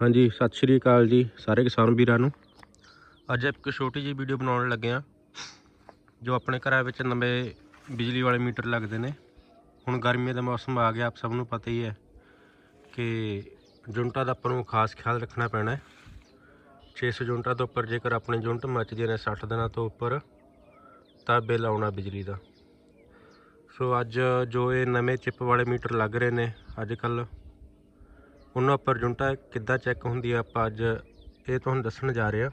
ਹਾਂਜੀ, ਸਤਿ ਸ਼੍ਰੀ ਅਕਾਲ ਜੀ ਸਾਰੇ ਕਿਸਾਨ ਵੀਰਾਂ ਨੂੰ। ਅੱਜ ਇੱਕ ਛੋਟੀ ਜਿਹੀ ਵੀਡੀਓ ਬਣਾਉਣ ਲੱਗੇ ਆ ਜੋ ਆਪਣੇ ਘਰਾਂ ਵਿੱਚ ਨਵੇਂ ਬਿਜਲੀ ਵਾਲੇ ਮੀਟਰ ਲੱਗਦੇ ਨੇ। ਹੁਣ ਗਰਮੀਆਂ ਦਾ ਮੌਸਮ ਆ ਗਿਆ, ਆਪ ਸਭ ਨੂੰ ਪਤਾ ਹੀ ਹੈ ਕਿ ਜੁਨਟਾਂ ਦਾ ਆਪਾਂ ਨੂੰ ਖਾਸ ਖਿਆਲ ਰੱਖਣਾ ਪੈਣਾ ਹੈ। 600 ਯੂਨਿਟਾਂ ਤੋਂ ਉੱਪਰ ਜੇਕਰ ਆਪਣੀ ਯੂਨਿਟ ਮੱਚਦੀਆਂ ਨੇ 60 ਦਿਨਾਂ ਤੋਂ ਉੱਪਰ, ਤਾਂ ਬਿੱਲ ਆਉਣਾ ਬਿਜਲੀ ਦਾ। ਸੋ ਅੱਜ ਜੋ ਇਹ ਨਵੇਂ ਚਿੱਪ ਵਾਲੇ ਮੀਟਰ ਲੱਗ ਰਹੇ ਨੇ, ਅੱਜ ਕੱਲ੍ਹ ਉਹਨਾਂ ਉੱਪਰ ਯੂਨਿਟਾਂ ਕਿੱਦਾਂ ਚੈੱਕ ਹੁੰਦੀ ਆ, ਆਪਾਂ ਅੱਜ ਇਹ ਤੁਹਾਨੂੰ ਦੱਸਣ ਜਾ ਰਹੇ ਆ।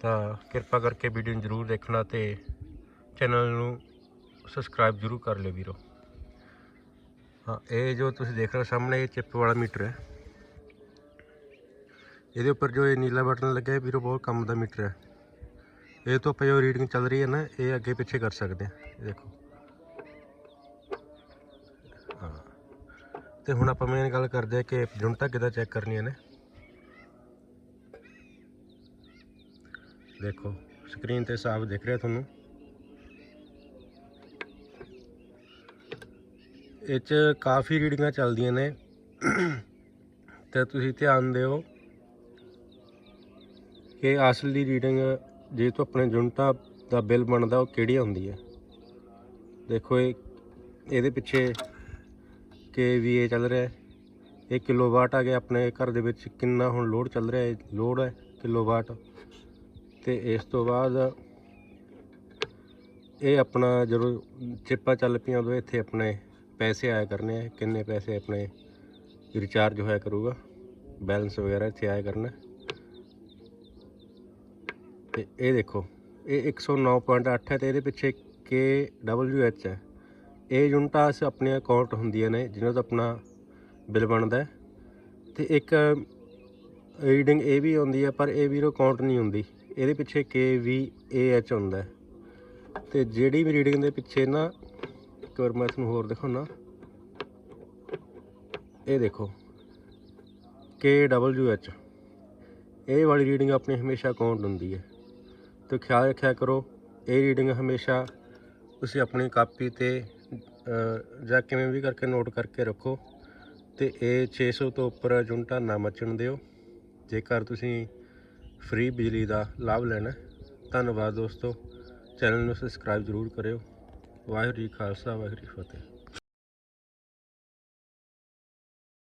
ਤਾਂ ਕਿਰਪਾ ਕਰਕੇ ਵੀਡੀਓ ਨੂੰ ਜ਼ਰੂਰ ਦੇਖਣਾ ਤੇ ਚੈਨਲ ਨੂੰ ਸਬਸਕ੍ਰਾਈਬ ਜ਼ਰੂਰ ਕਰ ਲਿਓ ਵੀਰੋ। ਹਾਂ, ਇਹ ਜੋ ਤੁਸੀਂ ਦੇਖ ਰਹੇ ਹੋ ਸਾਹਮਣੇ, ਇਹ ਚਿੱਪ ਵਾਲਾ ਮੀਟਰ ਹੈ। ਇਹਦੇ ਉੱਪਰ ਜੋ ਇਹ ਨੀਲਾ ਬਟਨ ਲੱਗਿਆ ਹੈ ਵੀਰੋ, ਬਹੁਤ ਕੰਮ ਦਾ ਮੀਟਰ ਹੈ। ਇਹ ਤੋਂ ਆਪਾਂ ਜੋ ਰੀਡਿੰਗ ਚੱਲ ਰਹੀ ਹੈ ਨਾ, ਇਹ ਅੱਗੇ ਪਿੱਛੇ ਕਰ ਸਕਦੇ ਆ ਦੇਖੋ। ਤੇ ਹੁਣ ਆਪਾਂ ਮੇਨ ਗੱਲ ਕਰਦੇ ਆ ਕਿ ਯੂਨਿਟਾਂ ਕਿੱਦਾਂ ਚੈੱਕ ਕਰਨੀਆਂ ਨੇ। ਦੇਖੋ ਸਕਰੀਨ ਤੇ ਸਾਫ਼ ਦਿਖ ਰਿਹਾ ਤੁਹਾਨੂੰ। ਇਹ 'ਚ ਕਾਫੀ ਰੀਡਿੰਗਾਂ ਚੱਲਦੀਆਂ ਨੇ। ਤੇ ਤੁਸੀਂ ਧਿਆਨ ਦਿਓ ਕਿ ਅਸਲੀ ਰੀਡਿੰਗ ਜੇ ਤੋਂ ਆਪਣੇ ਯੂਨਿਟਾਂ ਦਾ ਬਿੱਲ ਬਣਦਾ, ਉਹ ਕਿਹੜੀ ਹੁੰਦੀ ਹੈ? ਦੇਖੋ, ਇਹ ਇਹਦੇ ਪਿੱਛੇ ਕੇ ਵੀ ਇਹ ਚੱਲ ਰਿਹਾ ਹੈ। ਇਹ ਕਿਲੋਵਾਟ ਆ ਗਿਆ ਆਪਣੇ ਘਰ ਦੇ ਵਿੱਚ, ਕਿੰਨਾ ਹੁਣ ਲੋਡ ਚੱਲ ਰਿਹਾ ਹੈ, ਲੋਡ ਹੈ ਕਿਲੋਵਾਟ ਤੇ ਇਸ ਤੋਂ ਬਾਅਦ ਇਹ ਆਪਣਾ ਜਦੋਂ ਚਿੱਪਾਂ ਚੱਲ ਪਈਆਂ ਉਦੋਂ ਇੱਥੇ ਆਪਣੇ ਪੈਸੇ ਆਇਆ ਕਰਨੇ ਆ। ਕਿੰਨੇ ਪੈਸੇ ਆਪਣੇ ਰਿਚਾਰਜ ਹੋਇਆ ਕਰੂਗਾ। ਬੈਲੈਂਸ ਵਗੈਰਾ ਇੱਥੇ ਆਇਆ ਕਰਨਾ। ਤੇ ਇਹ ਦੇਖੋ, ਇਹ 109.8 ਹੈ ਤੇ ਇਹਦੇ ਪਿੱਛੇ ਕੇ ਡਬਲਯੂ ਐਚ ਹੈ। ਇਹ ਯੂਨਿਟਾਂ ਸ ਆਪਣੇ ਅਕਾਊਂਟ ਹੁੰਦੀਆਂ ਨੇ, ਜਿਹਨਾਂ ਦਾ ਆਪਣਾ ਬਿੱਲ ਬਣਦਾ ਹੈ। ਤੇ ਇੱਕ ਰੀਡਿੰਗ ਇਹ ਵੀ ਆਉਂਦੀ ਹੈ, ਪਰ ਇਹ ਵੀਰੋ ਕਾਊਂਟ ਨਹੀਂ ਹੁੰਦੀ। ਇਹਦੇ ਪਿੱਛੇ ਕੇ ਵੀ ਏ ਐਚ ਹੁੰਦਾ ਤੇ ਜਿਹੜੀ ਵੀ ਰੀਡਿੰਗ ਦੇ ਪਿੱਛੇ ਨਾ, ਇੱਕ ਵਾਰ ਮੈਂ ਤੁਹਾਨੂੰ ਹੋਰ ਦਿਖਾਉਣਾ। ਇਹ ਦੇਖੋ ਕੇ ਡਬਲਯੂ ਐਚ ਇਹ ਵਾਲੀ ਰੀਡਿੰਗ ਆਪਣੀ ਹਮੇਸ਼ਾ ਕਾਊਂਟ ਹੁੰਦੀ ਹੈ। ਤੇ ਖਿਆਲ ਰੱਖਿਆ ਕਰੋ, ਇਹ ਰੀਡਿੰਗ ਹਮੇਸ਼ਾ ਤੁਸੀਂ ਆਪਣੀ ਕਾਪੀ ਤੇ ਜਾਂ ਕਿਵੇਂ ਵੀ ਕਰਕੇ ਨੋਟ ਕਰਕੇ ਰੱਖੋ ਤੇ ਇਹ 600 ਤੋਂ ਉੱਪਰ ਯੂਨਿਟਾਂ ਨਾ ਮਚਣ ਦਿਓ। ਜੇਕਰ ਤੁਸੀਂ ਫ੍ਰੀ ਬਿਜਲੀ ਦਾ ਲਾਭ ਲੈਣਾ ਧੰਨਵਾਦ ਦੋਸਤੋ। ਚੈਨਲ ਨੂੰ ਸਬਸਕ੍ਰਾਈਬ ਜ਼ਰੂਰ ਕਰਿਓ। ਵਾਹਿਗੁਰੂ ਜੀ ਖਾਲਸਾ, ਵਾਹਿਗੁਰੂ ਜੀ ਫਤਿਹ।